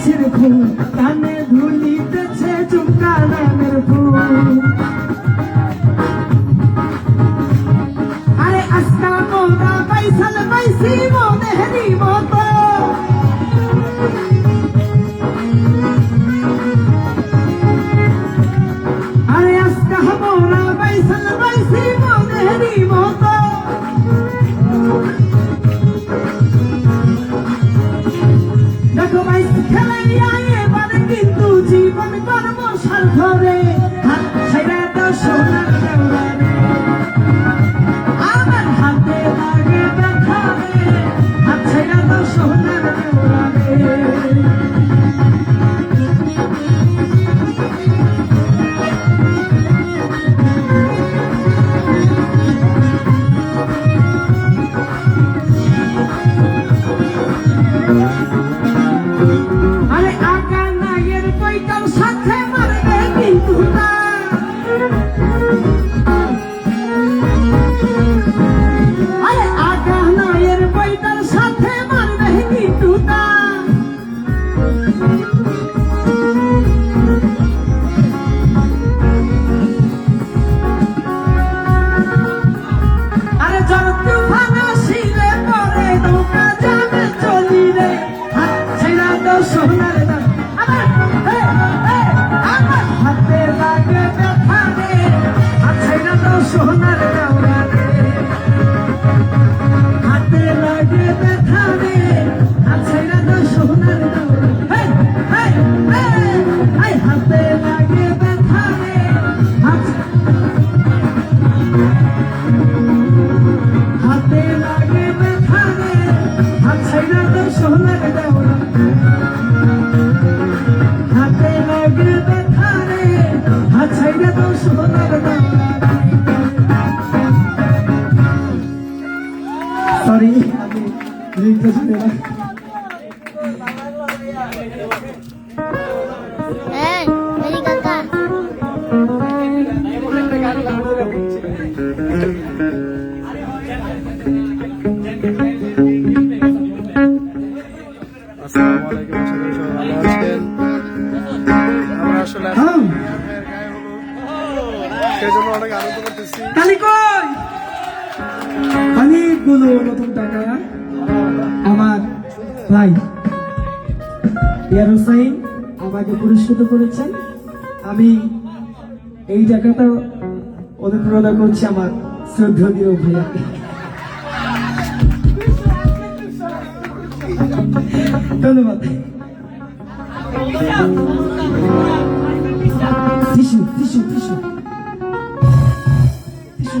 গাছের ফুল কানে ধুলিতেছে চুপকা রানের ফুল। সরি আমি অনেকগুলো নতুন টাকা আমার ভাই ইয়ার হোসাইন আমাকে পুরস্কৃত করেছেন। আমি এই টাকাটা অনুপ্রেরণা করছি আমার শ্রদ্ধীয় ভাইয়াকে ধন্যবাদ। শিশু টিসু টিসু। টিসু।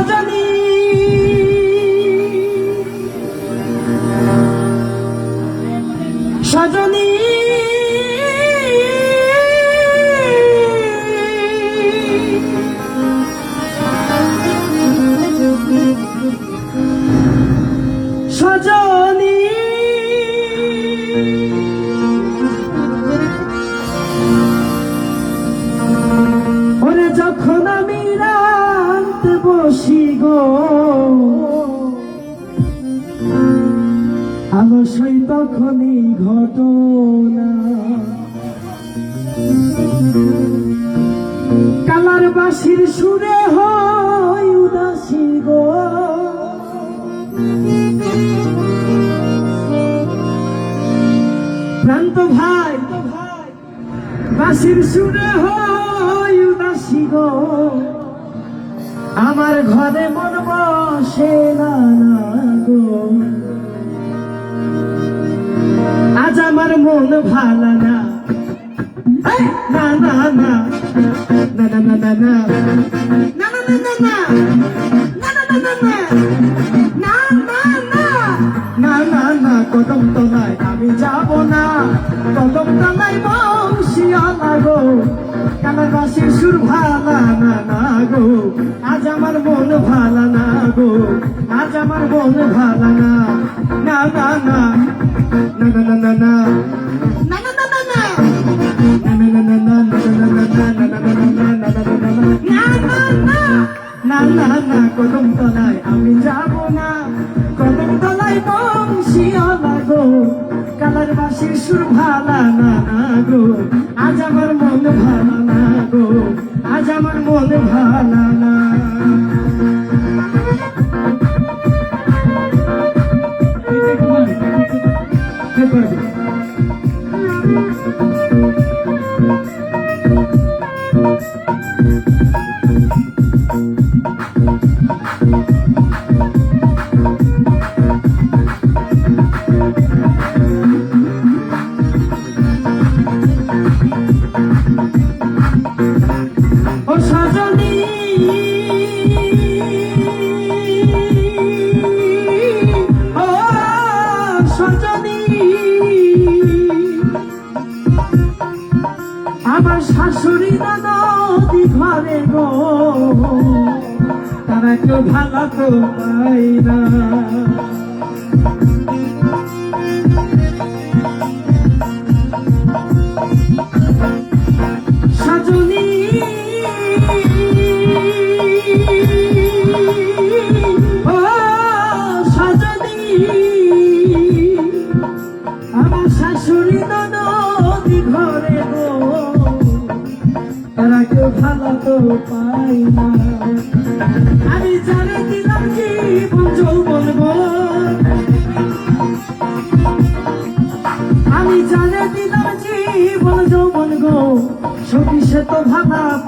我叫你。মানুষই তখনই ঘটনা। কালার বাসির সুরে হয় উদাসী গো। ভ্রান্ত ভাই, বাসির সুরে হয় উদাসী গো। আমার ঘরে মন বসে না গো। আজ আমার মন ভালো না না না না না না না না না না না না না কদম তলায় আমি যাব না কদম তলায় বংশিয়ালা গো কানাবাসী সুর ভালা না না গো আজ আমার মন ভালা না গো আজ আমার মন ভালা না না না না না না না কদম তলায় আমি যাব না কদম তলায় বংশীয় লাগো কালার বাসির সুর ভালা না গো আজ আমার মন ভালা না গো আজ আমার মন ভালা না Thank শাশুড়ি দাদি ঘরে গো। তারা কেউ ভালো তো পাই না।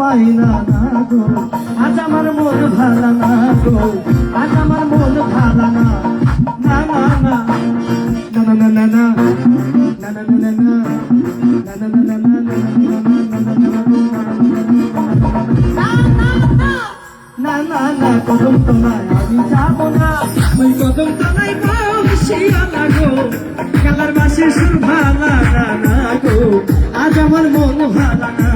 পাই না গো আজ আমার মন ভালা না গো আজ আমার মন ভালা না না না না না না না না না না না না না না না না না না না কদম তলায় আমি যাব না ওই কদম তলায় বসিয়া লাগো কালার বাসে সুর ভালা না গো আজ আমার মন ভালা না